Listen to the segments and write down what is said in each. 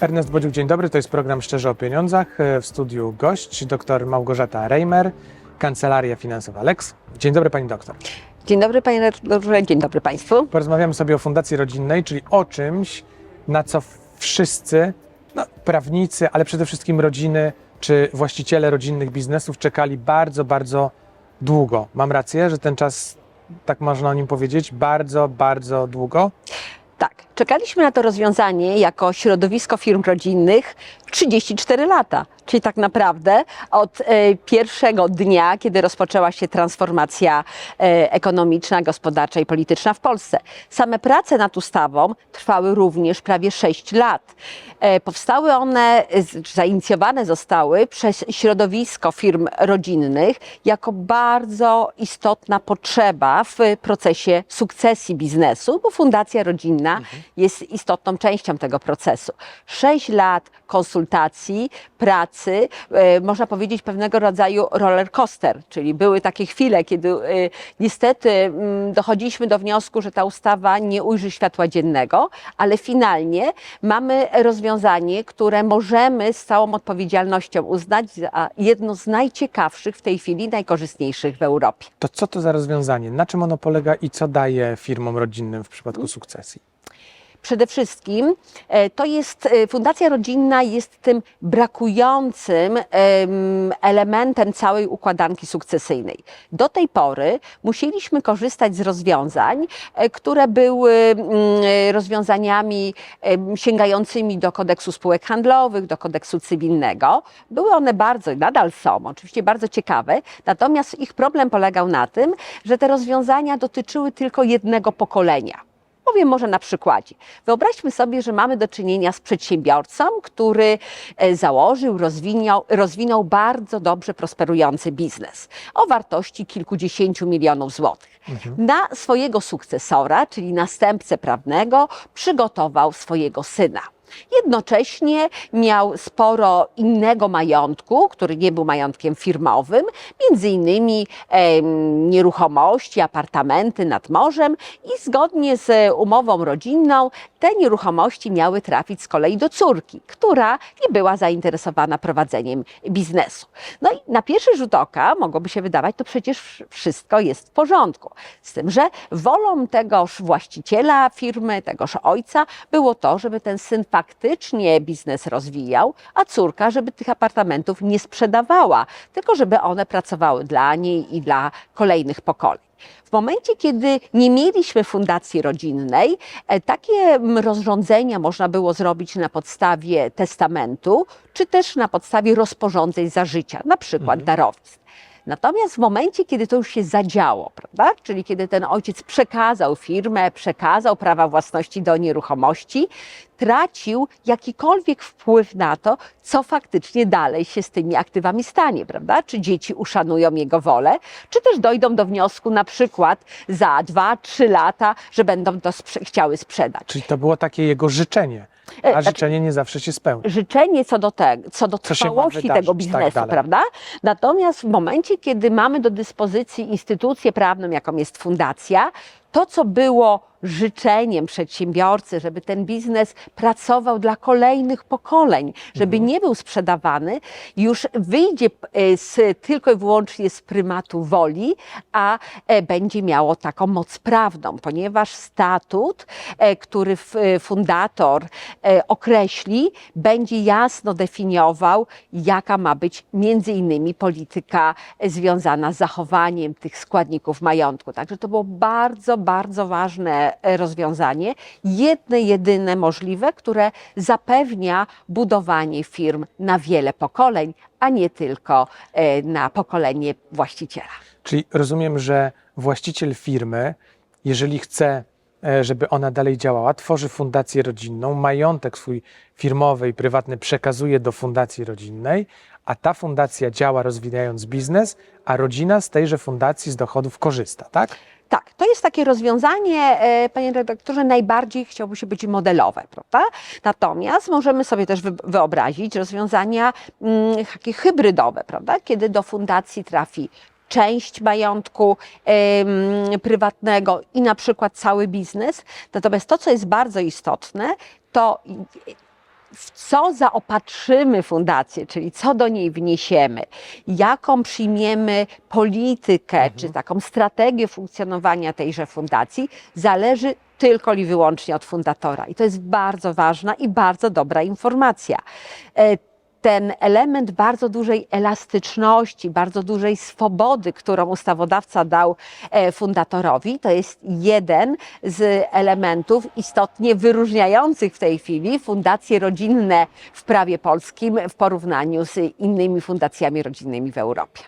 Ernest Bodziuk, dzień dobry. To jest program Szczerze o Pieniądzach. E, W studiu gość dr Małgorzata Reimer, Kancelaria Finansowa Lex. Dzień dobry pani doktor. Dzień dobry panie redaktorze, dzień dobry państwu. Porozmawiamy sobie o Fundacji Rodzinnej, czyli o czymś, na co wszyscy, no, prawnicy, ale przede wszystkim rodziny czy właściciele rodzinnych biznesów czekali bardzo, bardzo długo. Mam rację, że ten czas, tak można o nim powiedzieć, bardzo, bardzo długo. Tak, czekaliśmy na to rozwiązanie jako środowisko firm rodzinnych 34 lata. Czyli tak naprawdę od e, pierwszego dnia, kiedy rozpoczęła się transformacja e, ekonomiczna, gospodarcza i polityczna w Polsce. Same prace nad ustawą trwały również prawie 6 lat. E, powstały one, zainicjowane zostały przez środowisko firm rodzinnych jako bardzo istotna potrzeba w procesie sukcesji biznesu, bo Fundacja Rodzinna jest istotną częścią tego procesu. Sześć lat konsultacji, pracy, e, można powiedzieć pewnego rodzaju roller coaster, czyli były takie chwile, kiedy e, niestety mm, dochodziliśmy do wniosku, że ta ustawa nie ujrzy światła dziennego, ale finalnie mamy rozwiązanie, które możemy z całą odpowiedzialnością uznać za jedno z najciekawszych w tej chwili, najkorzystniejszych w Europie. To co to za rozwiązanie? Na czym ono polega i co daje firmom rodzinnym w przypadku sukcesji? Przede wszystkim e, to jest, e, Fundacja Rodzinna jest tym brakującym em, elementem całej układanki sukcesyjnej. Do tej pory musieliśmy korzystać z rozwiązań, e, które były mm, rozwiązaniami sięgającymi do kodeksu spółek handlowych, do kodeksu cywilnego. Były one bardzo, nadal są, oczywiście bardzo ciekawe, natomiast ich problem polegał na tym, że te rozwiązania dotyczyły tylko jednego pokolenia. Powiem może na przykładzie. Wyobraźmy sobie, że mamy do czynienia z przedsiębiorcą, który e, założył, rozwinął, rozwinął bardzo dobrze prosperujący biznes o wartości kilkudziesięciu milionów złotych. Na swojego sukcesora, czyli następcę prawnego, przygotował swojego syna. Jednocześnie miał sporo innego majątku, który nie był majątkiem firmowym, między innymi em, nieruchomości, apartamenty nad morzem i zgodnie z umową rodzinną te nieruchomości miały trafić z kolei do córki, która nie była zainteresowana prowadzeniem biznesu. No i na pierwszy rzut oka mogłoby się wydawać, to przecież wszystko jest w porządku. Z tym, że wolą tegoż właściciela firmy, tegoż ojca było to, żeby ten syn faktycznie biznes rozwijał, a córka, żeby tych apartamentów nie sprzedawała, tylko żeby one pracowały dla niej i dla kolejnych pokoleń. W momencie, kiedy nie mieliśmy fundacji rodzinnej, e, takie mm, rozrządzenia można było zrobić na podstawie testamentu, czy też na podstawie rozporządzeń za życia, na przykład darowizn. Natomiast w momencie, kiedy to już się zadziało, prawda? czyli kiedy ten ojciec przekazał firmę, przekazał prawa własności do nieruchomości, tracił jakikolwiek wpływ na to, co faktycznie dalej się z tymi aktywami stanie, prawda? Czy dzieci uszanują jego wolę, czy też dojdą do wniosku na przykład za dwa, trzy lata, że będą to sprze- chciały sprzedać. Czyli to było takie jego życzenie, E, a znaczy- życzenie nie zawsze się spełni. życzenie co do, te, co do Co trwałości tego tak biznesu, dalej. prawda? Natomiast w momencie, kiedy mamy do dyspozycji instytucję prawną, jaką jest fundacja, to, co było życzeniem przedsiębiorcy, żeby ten biznes pracował dla kolejnych pokoleń, żeby Mhm. nie był sprzedawany, już wyjdzie e, z, tylko i wyłącznie z prymatu woli, a e, będzie miało taką moc prawną, ponieważ statut, e, który fundator określi, będzie jasno definiował, jaka ma być między innymi polityka związana z zachowaniem tych składników majątku. Także to było bardzo, bardzo ważne e, rozwiązanie, jedne, jedyne możliwe, które zapewnia budowanie firm na wiele pokoleń, a nie tylko e, na pokolenie właściciela. Czyli rozumiem, że właściciel firmy, jeżeli chce, e, żeby ona dalej działała, tworzy fundację rodzinną, majątek swój firmowy i prywatny przekazuje do fundacji rodzinnej, a ta fundacja działa rozwijając biznes, a rodzina z tejże fundacji z dochodów korzysta, tak? Tak, to jest takie rozwiązanie, e, panie redaktorze, najbardziej chciałby się być modelowe, prawda? Natomiast możemy sobie też wy- wyobrazić rozwiązania mm, takie hybrydowe, prawda? Kiedy do fundacji trafi część majątku prywatnego i na przykład cały biznes. Natomiast to, co jest bardzo istotne, to w co zaopatrzymy fundację, czyli co do niej wniesiemy, jaką przyjmiemy politykę, czy taką strategię funkcjonowania tejże fundacji, zależy tylko i wyłącznie od fundatora. I to jest bardzo ważna i bardzo dobra informacja. Ten element bardzo dużej elastyczności, bardzo dużej swobody, którą ustawodawca dał e, fundatorowi, to jest jeden z elementów istotnie wyróżniających w tej chwili fundacje rodzinne w prawie polskim w porównaniu z innymi fundacjami rodzinnymi w Europie.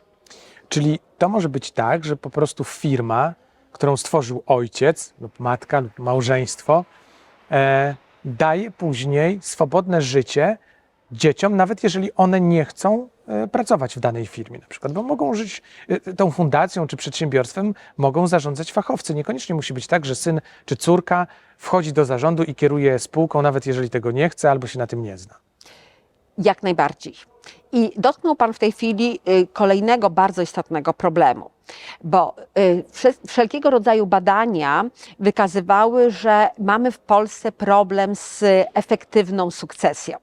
Czyli to może być tak, że po prostu firma, którą stworzył ojciec lub matka lub małżeństwo, e, daje później swobodne życie dzieciom, nawet jeżeli one nie chcą e, pracować w danej firmie na przykład, bo mogą żyć e, tą fundacją czy przedsiębiorstwem, mogą zarządzać fachowcy. Niekoniecznie musi być tak, że syn czy córka wchodzi do zarządu i kieruje spółką, nawet jeżeli tego nie chce albo się na tym nie zna. Jak najbardziej. I dotknął Pan w tej chwili y, kolejnego bardzo istotnego problemu, bo y, wsze- wszelkiego rodzaju badania wykazywały, że mamy w Polsce problem z efektywną sukcesją.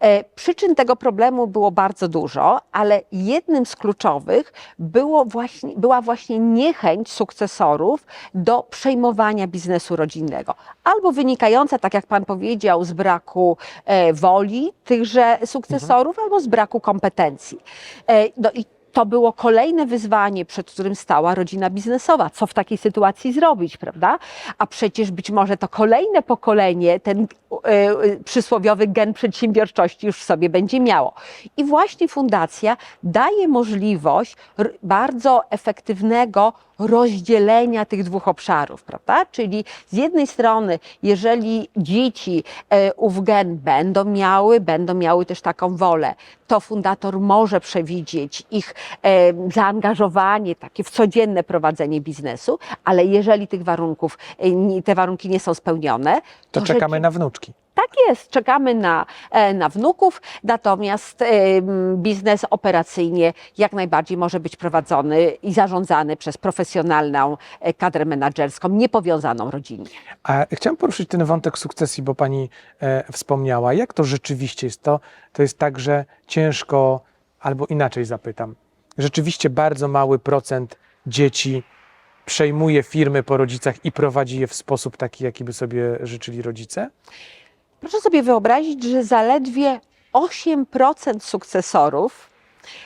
E, Przyczyn tego problemu było bardzo dużo, ale jednym z kluczowych było właśnie, była właśnie niechęć sukcesorów do przejmowania biznesu rodzinnego. Albo wynikająca, tak jak Pan powiedział, z braku e, woli tychże sukcesorów, albo z braku kompetencji. E, no i to było kolejne wyzwanie, przed którym stała rodzina biznesowa. Co w takiej sytuacji zrobić, prawda? A przecież być może to kolejne pokolenie ten e, przysłowiowy gen przedsiębiorczości już w sobie będzie miało. I właśnie fundacja daje możliwość bardzo efektywnego rozdzielenia tych dwóch obszarów, prawda? Czyli z jednej strony, jeżeli dzieci e, ów gen będą miały, będą miały też taką wolę, to fundator może przewidzieć ich zaangażowanie takie w codzienne prowadzenie biznesu, ale jeżeli tych warunków, e, te warunki nie są spełnione, To to czekamy rzeczy- na wnuczki. tak jest, czekamy na, e, na wnuków, natomiast e, biznes operacyjnie jak najbardziej może być prowadzony i zarządzany przez profesjonalną e, kadrę menedżerską, niepowiązaną rodzinnie. A chciałem poruszyć ten wątek sukcesji, bo pani e, wspomniała. Jak to rzeczywiście jest? To, to jest tak, że ciężko, albo inaczej zapytam. Rzeczywiście bardzo mały procent dzieci przejmuje firmy po rodzicach i prowadzi je w sposób taki, jaki by sobie życzyli rodzice? Proszę sobie wyobrazić, że zaledwie 8% sukcesorów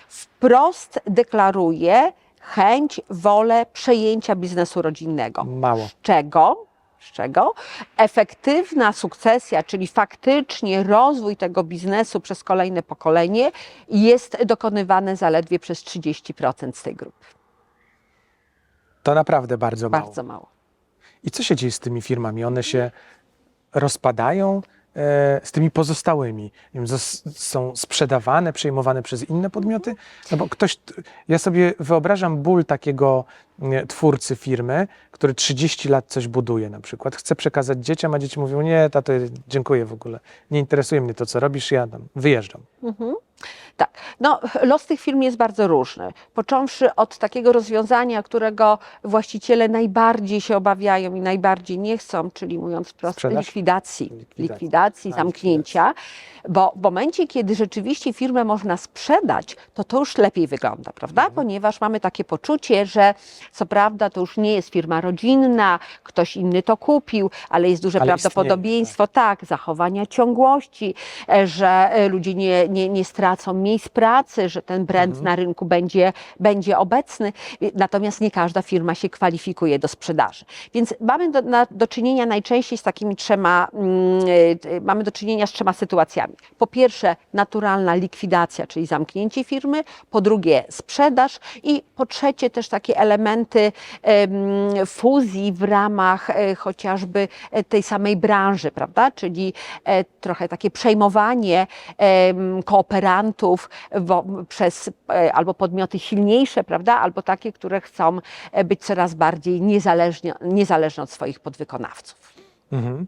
wprost deklaruje chęć, wolę przejęcia biznesu rodzinnego. Mało. Z czego? Z czego? Efektywna sukcesja, czyli faktycznie rozwój tego biznesu przez kolejne pokolenie jest dokonywany zaledwie przez 30% z tej grupy. To naprawdę bardzo mało. Bardzo mało. I co się dzieje z tymi firmami? One się rozpadają e, z tymi pozostałymi? Nie wiem, zos- są sprzedawane, przejmowane przez inne podmioty? No bo ktoś, ja sobie wyobrażam ból takiego twórcy firmy, który 30 lat coś buduje na przykład, chce przekazać dzieciom, a dzieci mówią, nie, tato, dziękuję w ogóle, nie interesuje mnie to, co robisz, ja tam wyjeżdżam. Mhm. Tak. No, los tych firm jest bardzo różny. Począwszy od takiego rozwiązania, którego właściciele najbardziej się obawiają i najbardziej nie chcą, czyli mówiąc wprost, Sprzedaż? likwidacji, Likwidacji. likwidacji, zamknięcia, bo w momencie, kiedy rzeczywiście firmę można sprzedać, to to już lepiej wygląda, prawda? Mhm. Ponieważ mamy takie poczucie, że co prawda to już nie jest firma rodzinna, ktoś inny to kupił, ale jest duże Ale prawdopodobieństwo, tak, zachowania ciągłości, e, że e, ludzie nie, nie, nie stracą miejsc pracy, że ten brand Mhm. na rynku będzie, będzie obecny. Natomiast nie każda firma się kwalifikuje do sprzedaży. Więc mamy do, na, do czynienia najczęściej z takimi trzema, e, mamy do czynienia z trzema sytuacjami. Po pierwsze, naturalna likwidacja, czyli zamknięcie firmy, po drugie, sprzedaż i po trzecie też takie elementy em, fuzji w ramach e, chociażby e, tej samej branży, prawda? Czyli e, trochę takie przejmowanie kooperantów przez albo podmioty silniejsze, prawda? Albo takie, które chcą być coraz bardziej niezależnie, niezależne od swoich podwykonawców. Mhm.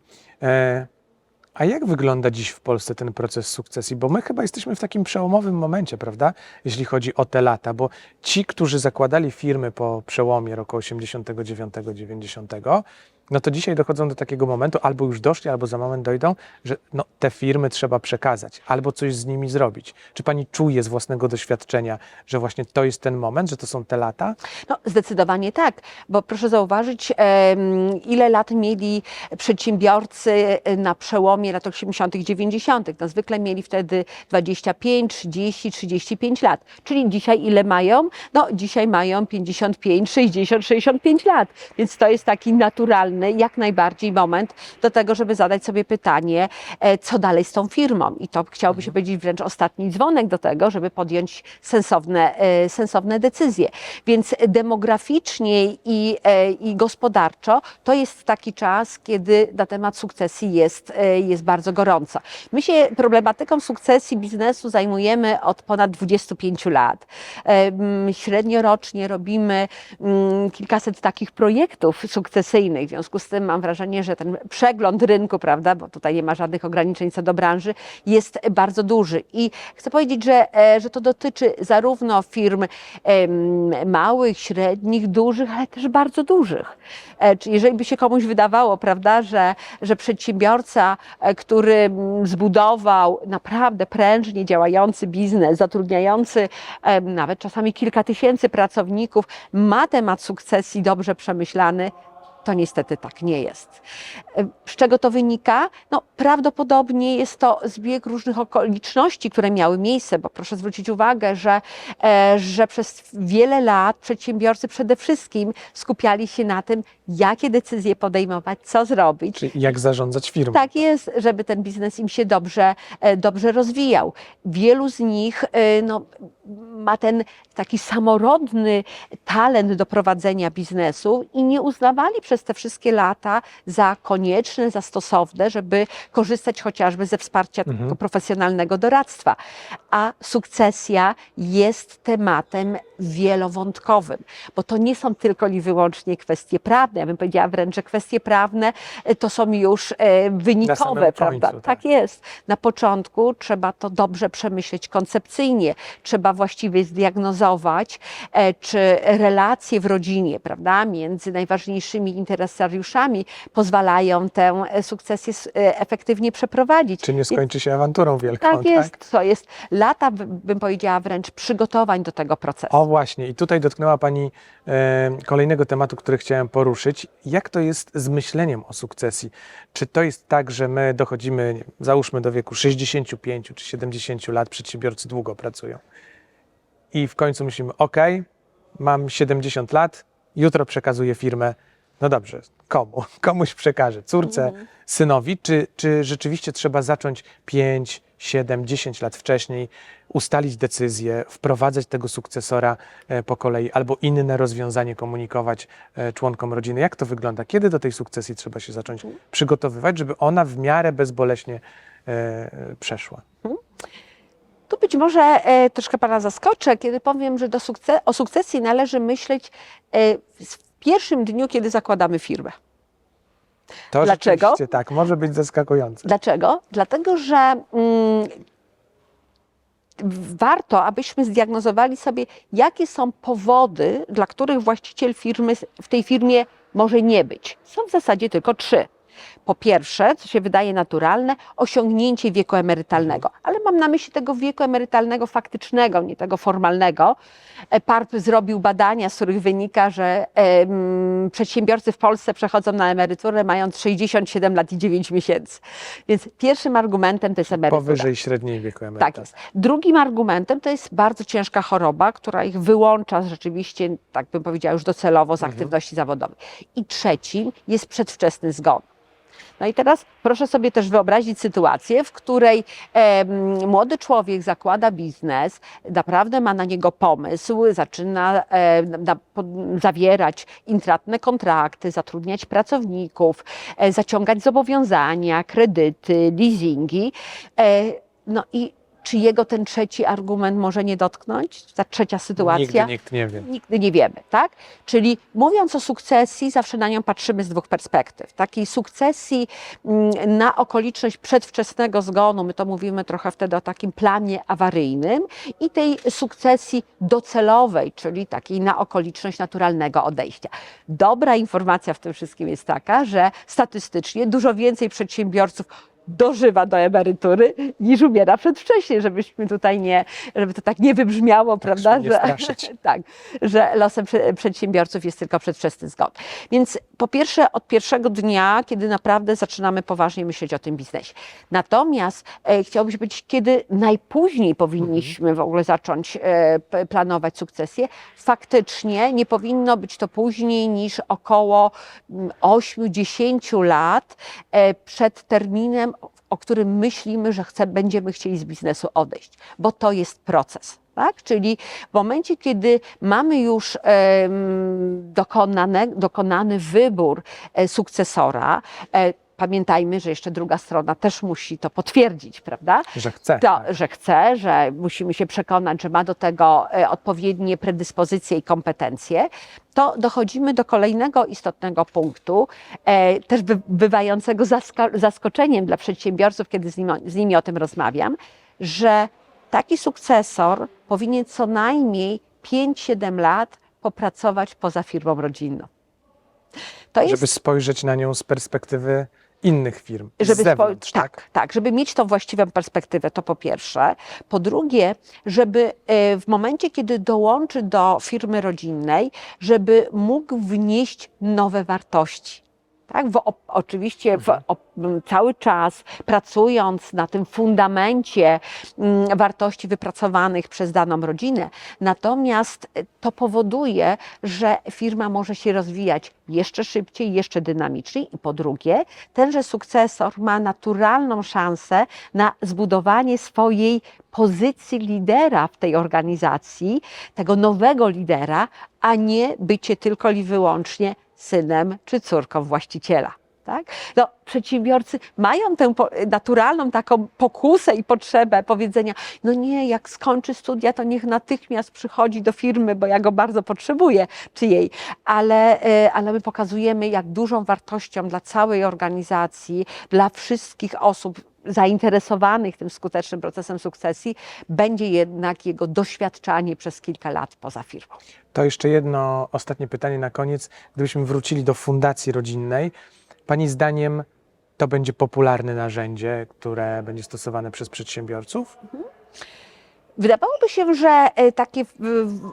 A jak wygląda dziś w Polsce ten proces sukcesji? Bo my chyba jesteśmy w takim przełomowym momencie, prawda? Jeśli chodzi o te lata, bo ci, którzy zakładali firmy po przełomie roku 89-90, no to dzisiaj dochodzą do takiego momentu, albo już doszli, albo za moment dojdą, że no, te firmy trzeba przekazać, albo coś z nimi zrobić. Czy pani czuje z własnego doświadczenia, że właśnie to jest ten moment, że to są te lata? No, zdecydowanie tak, bo proszę zauważyć, ile lat mieli przedsiębiorcy na przełomie lat 80., 90. No, zwykle mieli wtedy 25, 30, 35 lat. Czyli dzisiaj ile mają? No, dzisiaj mają 55, 60, 65 lat. Więc to jest taki naturalny, jak najbardziej moment do tego, żeby zadać sobie pytanie, e, co dalej z tą firmą. I to chciałoby się powiedzieć wręcz ostatni dzwonek do tego, żeby podjąć sensowne, e, sensowne decyzje. Więc demograficznie i, e, i gospodarczo to jest taki czas, kiedy na temat sukcesji jest, jest bardzo gorąco. My się problematyką sukcesji biznesu zajmujemy od ponad 25 lat. Mm, Średnio rocznie robimy mm, kilkaset takich projektów sukcesyjnych. Związku z tym mam wrażenie, że ten przegląd rynku, prawda, bo tutaj nie ma żadnych ograniczeń co do branży, jest bardzo duży. I chcę powiedzieć, że, e, że to dotyczy zarówno firm małych, średnich, dużych, ale też bardzo dużych. E, Czy jeżeli by się komuś wydawało, prawda, że, że przedsiębiorca, e, który zbudował naprawdę prężnie działający biznes, zatrudniający nawet czasami kilka tysięcy pracowników, ma temat sukcesji dobrze przemyślany, to niestety tak nie jest. Z czego to wynika? No, prawdopodobnie jest to zbieg różnych okoliczności, które miały miejsce, bo proszę zwrócić uwagę, że, e, że przez wiele lat przedsiębiorcy przede wszystkim skupiali się na tym, jakie decyzje podejmować, co zrobić. Czyli jak zarządzać firmą? Tak jest, żeby ten biznes im się dobrze, e, dobrze rozwijał. Wielu z nich e, no, ma ten taki samorodny talent do prowadzenia biznesu i nie uznawali przez te wszystkie lata za konieczne, za stosowne, żeby korzystać chociażby ze wsparcia Mhm. profesjonalnego doradztwa. A sukcesja jest tematem wielowątkowym, bo to nie są tylko i wyłącznie kwestie prawne. Ja bym powiedziała wręcz, że kwestie prawne e, to są już e, wynikowe, prawda? tak tak. jest. Na początku trzeba to dobrze przemyśleć koncepcyjnie, trzeba właściwie zdiagnozować, e, czy relacje w rodzinie, prawda, między najważniejszymi interesariuszami pozwalają tę sukcesję efektywnie przeprowadzić. Czy nie skończy się awanturą wielką? Tak jest, to jest lata, bym powiedziała, wręcz przygotowań do tego procesu. O właśnie, i tutaj dotknęła Pani e, kolejnego tematu, który chciałem poruszyć. Jak to jest z myśleniem o sukcesji? Czy to jest tak, że my dochodzimy, wiem, załóżmy do wieku 65 czy 70 lat, przedsiębiorcy długo pracują i w końcu myślimy, ok, mam 70 lat, jutro przekazuję firmę, no dobrze, komu? Komuś przekażę, córce, synowi, czy, czy rzeczywiście trzeba zacząć 5, 7, 10 lat wcześniej, ustalić decyzję, wprowadzać tego sukcesora e, po kolei, albo inne rozwiązanie komunikować e, członkom rodziny. Jak to wygląda? Kiedy do tej sukcesji trzeba się zacząć przygotowywać, żeby ona w miarę bezboleśnie e, przeszła? Tu być może troszkę Pana zaskoczę, kiedy powiem, że do sukce- o sukcesji należy myśleć w pierwszym dniu, kiedy zakładamy firmę. To Dlaczego? rzeczywiście tak, może być zaskakujące. Dlaczego? Dlatego, że mm, warto, abyśmy zdiagnozowali sobie, jakie są powody, dla których właściciel firmy w tej firmie może nie być. Są w zasadzie tylko trzy. Po pierwsze, co się wydaje naturalne, osiągnięcie wieku emerytalnego, ale mam na myśli tego wieku emerytalnego faktycznego, nie tego formalnego. E, PARP zrobił badania, z których wynika, że em, przedsiębiorcy w Polsce przechodzą na emeryturę mając 67 lat i 9 miesięcy. Więc pierwszym argumentem to jest emerytura. Powyżej średniej wieku emerytalnego. Tak jest. Drugim argumentem to jest bardzo ciężka choroba, która ich wyłącza rzeczywiście, tak bym powiedziała, już docelowo z aktywności zawodowej. I trzecim jest przedwczesny zgon. No i teraz proszę sobie też wyobrazić sytuację, w której em, młody człowiek zakłada biznes, naprawdę ma na niego pomysł, zaczyna e, na, po, zawierać intratne kontrakty, zatrudniać pracowników, e, zaciągać zobowiązania, kredyty, leasingi. E, no i Czy jego ten trzeci argument może nie dotknąć? Ta trzecia sytuacja? Nigdy nikt nie wie. Nigdy nie wiemy, tak? Czyli mówiąc o sukcesji, zawsze na nią patrzymy z dwóch perspektyw. Takiej sukcesji mm, na okoliczność przedwczesnego zgonu, my to mówimy trochę wtedy o takim planie awaryjnym, i tej sukcesji docelowej, czyli takiej na okoliczność naturalnego odejścia. Dobra informacja w tym wszystkim jest taka, że statystycznie dużo więcej przedsiębiorców dożywa do emerytury niż umiera przedwcześnie, żebyśmy tutaj nie, żeby to tak nie wybrzmiało, prawda? żeby nie straszyć. tak, że losem prze- przedsiębiorców jest tylko przedwczesny zgon. Więc po pierwsze od pierwszego dnia, kiedy naprawdę zaczynamy poważnie myśleć o tym biznesie. Natomiast e, chciałabym powiedzieć, kiedy najpóźniej powinniśmy w ogóle zacząć e, planować sukcesję, faktycznie nie powinno być to później niż około mm, 8-10 lat e, przed terminem, o którym myślimy, że chce, będziemy chcieli z biznesu odejść, bo to jest proces. Tak? Czyli w momencie, kiedy mamy już dokonane, dokonany wybór e, sukcesora, e, pamiętajmy, że jeszcze druga strona też musi to potwierdzić, prawda? Że chce. To, tak. że chce, że musimy się przekonać, że ma do tego e, odpowiednie predyspozycje i kompetencje, to dochodzimy do kolejnego istotnego punktu, e, też by, bywającego zasko- zaskoczeniem dla przedsiębiorców, kiedy z, nim, z nimi o tym rozmawiam, że taki sukcesor powinien co najmniej 5-7 lat popracować poza firmą rodzinną. To jest Żeby spojrzeć na nią z perspektywy innych firm, żeby z spo- zewnątrz, tak, tak? tak, żeby mieć tą właściwą perspektywę, to po pierwsze. Po drugie, żeby e, w momencie, kiedy dołączy do firmy rodzinnej, żeby mógł wnieść nowe wartości. Tak, w, o, oczywiście w, o, m, cały czas pracując na tym fundamencie mm, wartości wypracowanych przez daną rodzinę. Natomiast e, to powoduje, że firma może się rozwijać jeszcze szybciej, jeszcze dynamiczniej. I po drugie, tenże sukcesor ma naturalną szansę na zbudowanie swojej pozycji lidera w tej organizacji, tego nowego lidera, a nie bycie tylko i wyłącznie synem czy córką właściciela. Tak? No, przedsiębiorcy mają tę naturalną taką pokusę i potrzebę powiedzenia, no nie, jak skończy studia, to niech natychmiast przychodzi do firmy, bo ja go bardzo potrzebuję, czy jej. Ale, e, ale my pokazujemy, jak dużą wartością dla całej organizacji, dla wszystkich osób zainteresowanych tym skutecznym procesem sukcesji, będzie jednak jego doświadczanie przez kilka lat poza firmą. To jeszcze jedno ostatnie pytanie na koniec. Gdybyśmy wrócili do fundacji rodzinnej, Pani zdaniem to będzie popularne narzędzie, które będzie stosowane przez przedsiębiorców? Wydawałoby się, że e, takie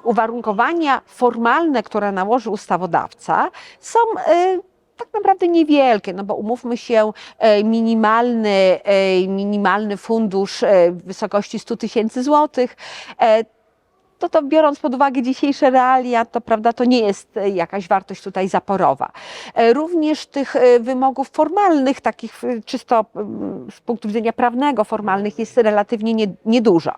uwarunkowania formalne, które nałoży ustawodawca, są e, tak naprawdę niewielkie, no bo umówmy się, e, minimalny, e, minimalny fundusz e, w wysokości 100 tysięcy złotych. To to biorąc pod uwagę dzisiejsze realia, to prawda, to nie jest jakaś wartość tutaj zaporowa. Również tych wymogów formalnych, takich czysto z punktu widzenia prawnego, formalnych jest relatywnie nie- niedużo.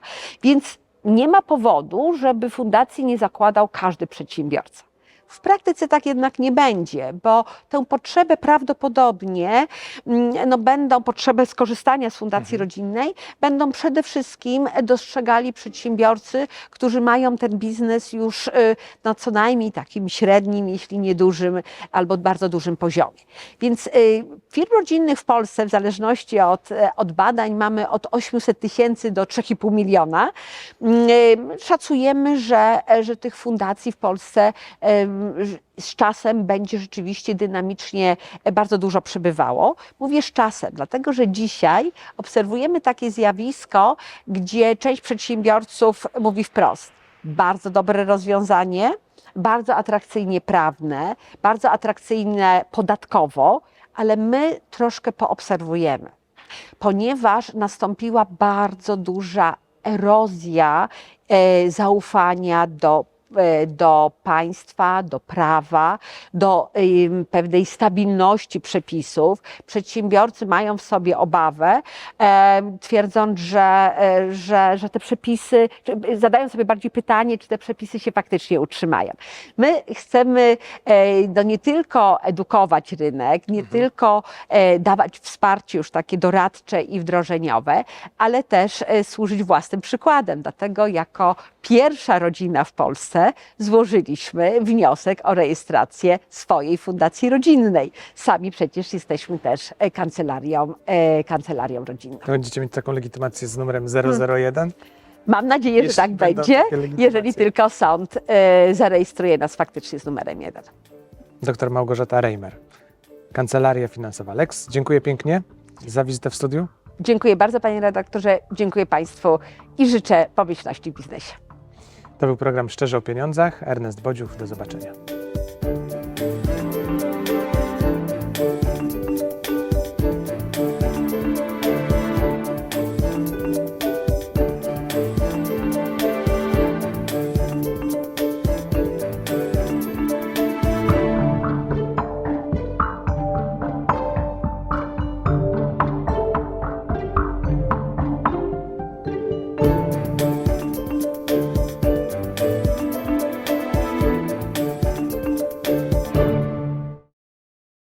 Więc nie ma powodu, żeby fundacji nie zakładał każdy przedsiębiorca. W praktyce tak jednak nie będzie, bo tę potrzebę prawdopodobnie mm, no, będą, potrzebę skorzystania z fundacji rodzinnej, będą przede wszystkim dostrzegali przedsiębiorcy, którzy mają ten biznes już y, no, co najmniej takim średnim, jeśli nie dużym, albo bardzo dużym poziomie. Więc y, firm rodzinnych w Polsce, w zależności od, e, od badań, mamy od 800 tysięcy do 3,5 miliona. Mm, y, Szacujemy, że, e, że tych fundacji w Polsce z czasem będzie rzeczywiście dynamicznie e, bardzo dużo przybywało. Mówię z czasem, dlatego że dzisiaj obserwujemy takie zjawisko, gdzie część przedsiębiorców mówi wprost: bardzo dobre rozwiązanie, bardzo atrakcyjnie prawne, bardzo atrakcyjne podatkowo, ale my troszkę poobserwujemy, ponieważ nastąpiła bardzo duża erozja e, zaufania do do państwa, do prawa, do pewnej stabilności przepisów. Przedsiębiorcy mają w sobie obawę, em, twierdząc, że, e, że, że te przepisy, zadają sobie bardziej pytanie, czy te przepisy się faktycznie utrzymają. My chcemy e, no, nie tylko edukować rynek, nie tylko e, dawać wsparcie już takie doradcze i wdrożeniowe, ale też e, służyć własnym przykładem. Dlatego jako pierwsza rodzina w Polsce złożyliśmy wniosek o rejestrację swojej fundacji rodzinnej. Sami przecież jesteśmy też e, kancelarią, e, kancelarią rodzinną. To będziecie mieć taką legitymację z numerem 001. Mam nadzieję, że Jeśli tak będą będzie, jeżeli tylko sąd e, zarejestruje nas faktycznie z numerem jeden. Dr Małgorzata Reimer, Kancelaria Finansowa Lex. Dziękuję pięknie za wizytę w studiu. Dziękuję bardzo panie redaktorze, dziękuję państwu i życzę pomyślności w biznesie. To był program Szczerze o Pieniądzach. Ernest Bodziuch, do zobaczenia.